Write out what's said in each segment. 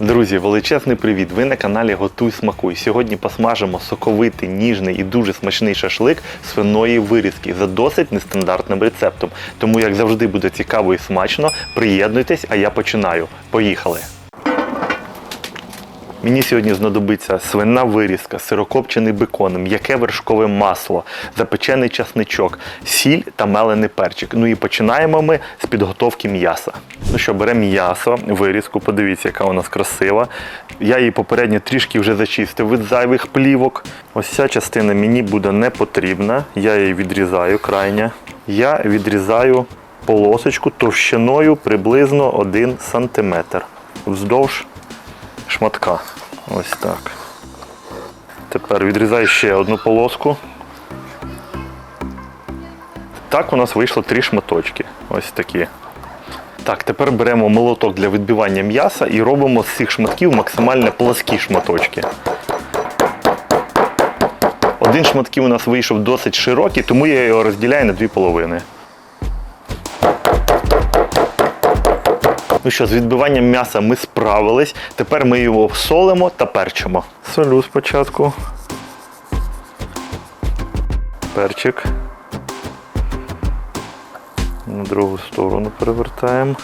Друзі, величезний привіт! Ви на каналі Готуй Смакуй. Сьогодні посмажимо соковитий, ніжний і дуже смачний шашлик свиної вирізки за досить нестандартним рецептом. Тому, як завжди, буде цікаво і смачно. Приєднуйтесь, а я починаю. Поїхали! Мені сьогодні знадобиться свина вирізка, сирокопчений бекон, м'яке вершкове масло, запечений часничок, сіль та мелений перчик. Ну і починаємо ми з підготовки м'яса. Ну що, беремо м'ясо, вирізку, подивіться, яка у нас красива. Я її попередньо трішки вже зачистив від зайвих плівок. Ось ця частина мені буде не потрібна. Я її відрізаю крайня. Я відрізаю полосочку товщиною приблизно 1 см вздовж шматка. Ось так. Тепер відрізаю ще одну полоску. Так у нас вийшло три шматочки. Ось такі. Так, тепер беремо молоток для відбивання м'яса і робимо з цих шматків максимально пласкі шматочки. Один шматків у нас вийшов досить широкий, тому я його розділяю на дві половини. Ну що, з відбиванням м'яса ми справились. Тепер ми його солимо та перчимо. Солю спочатку. Перчик. На другу сторону перевертаємо.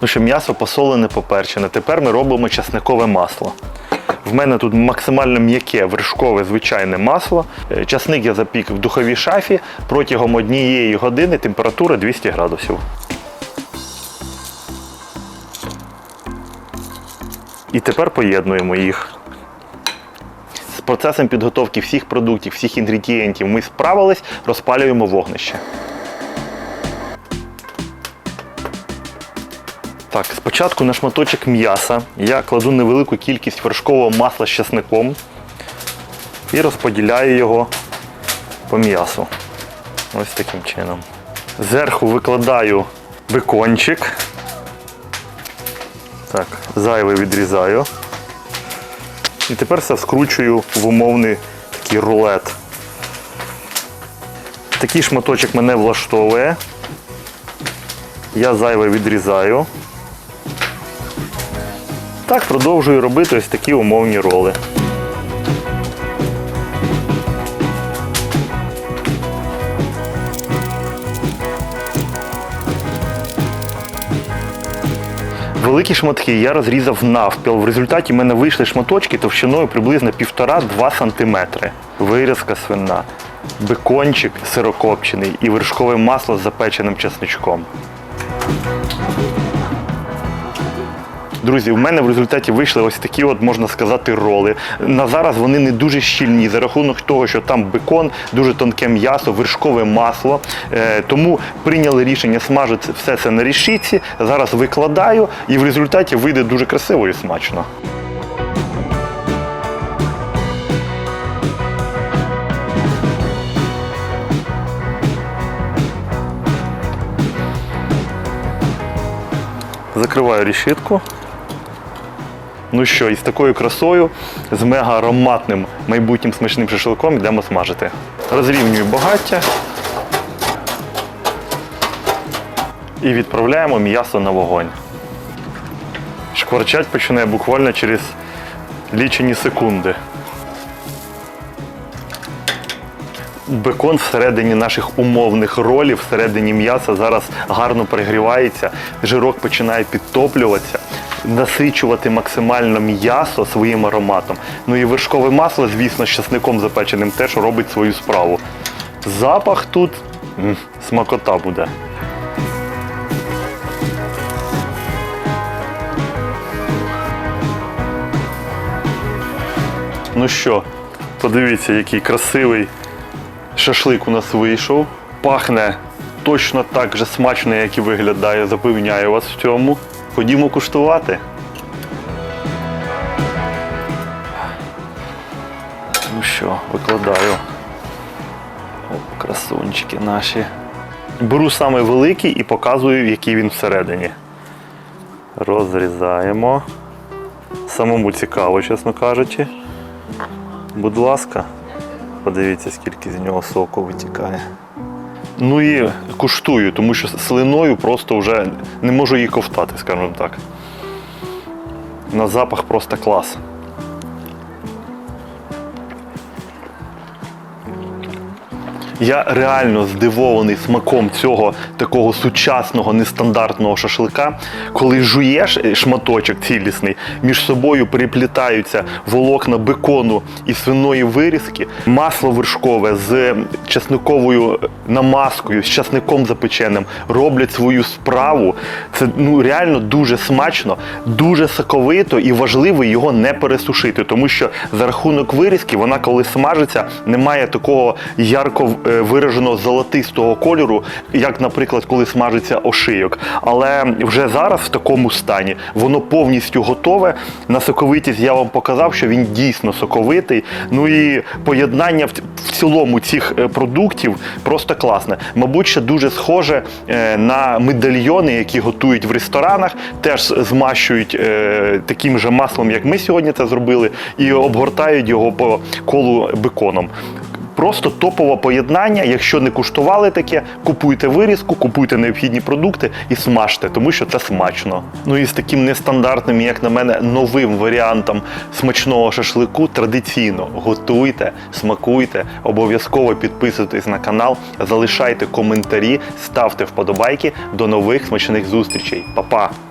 Ну що, м'ясо посолене, поперчене. Тепер ми робимо часникове масло. В мене тут максимально м'яке вершкове звичайне масло. Е, Часник я запік в духовій шафі протягом однієї години температура 200 градусів. І тепер поєднуємо їх. З процесом підготовки всіх продуктів, всіх інгредієнтів ми справились, розпалюємо вогнище. Так, спочатку на шматочок м'яса я кладу невелику кількість вершкового масла з часником і розподіляю його по м'ясу. Ось таким чином. Зверху викладаю бекончик. Так, зайве відрізаю. І тепер все скручую в умовний такий рулет. Такий шматочок мене влаштовує. Я зайве відрізаю. Так продовжую робити ось такі умовні роли. Великі шматки я розрізав навпіл. В результаті в мене вийшли шматочки товщиною приблизно 1,5-2 см. Вирізка свина, бекончик сирокопчений і вершкове масло з запеченим чесничком. Друзі, в мене в результаті вийшли ось такі, от можна сказати, роли. На зараз вони не дуже щільні за рахунок того, що там бекон, дуже тонке м'ясо, вершкове масло. Е, тому прийняли рішення смажити все це на рішітці. Зараз викладаю, і в результаті вийде дуже красиво і смачно. Закриваю решітку. Ну що, із такою красою, з мега ароматним майбутнім смачним шашликом йдемо смажити. Розрівнюю багаття і відправляємо м'ясо на вогонь. Шкварчать починає буквально через лічені секунди. Бекон всередині наших умовних ролів, всередині м'яса зараз гарно перегрівається, жирок починає підтоплюватися, насичувати максимально м'ясо своїм ароматом. Ну і вершкове масло, звісно, з часником запеченим теж робить свою справу. Запах тут м, смакота буде. Ну що, подивіться, який красивий шашлик у нас вийшов. Пахне точно так же смачно, як і виглядає. Запевняю вас в цьому. Ходімо куштувати. Ну що, викладаю. Оп, красунчики наші. Беру саме великий і показую, який він всередині. Розрізаємо. Самому цікаво, чесно кажучи. Будь ласка, подивіться, скільки з нього соку витікає. Ну і куштую, тому що слиною просто вже не можу її ковтати, скажімо так. На запах просто клас. Я реально здивований смаком цього такого сучасного нестандартного шашлика. Коли жуєш е, шматочок цілісний, між собою переплітаються волокна бекону і свиної вирізки, масло вершкове з часниковою намазкою, з часником запеченим роблять свою справу. Це ну реально дуже смачно, дуже соковито і важливо його не пересушити, тому що за рахунок вирізки вона, коли смажиться, не має такого ярко е, вираженого золотистого кольору, як, наприклад, коли смажиться ошийок. Але вже зараз в такому стані воно повністю готове. На соковитість я вам показав, що він дійсно соковитий. Ну і поєднання в, цілому цих е, продуктів просто класне. Мабуть, ще дуже схоже е, на медальйони, які готують в ресторанах, теж змащують таким же маслом, як ми сьогодні це зробили, і обгортають його по колу беконом. Просто топове поєднання. Якщо не куштували таке, купуйте вирізку, купуйте необхідні продукти і смажте, тому що це смачно. Ну і з таким нестандартним, як на мене, новим варіантом смачного шашлику традиційно готуйте, смакуйте, обов'язково підписуйтесь на канал, залишайте коментарі, ставте вподобайки. До нових смачних зустрічей. Па-па!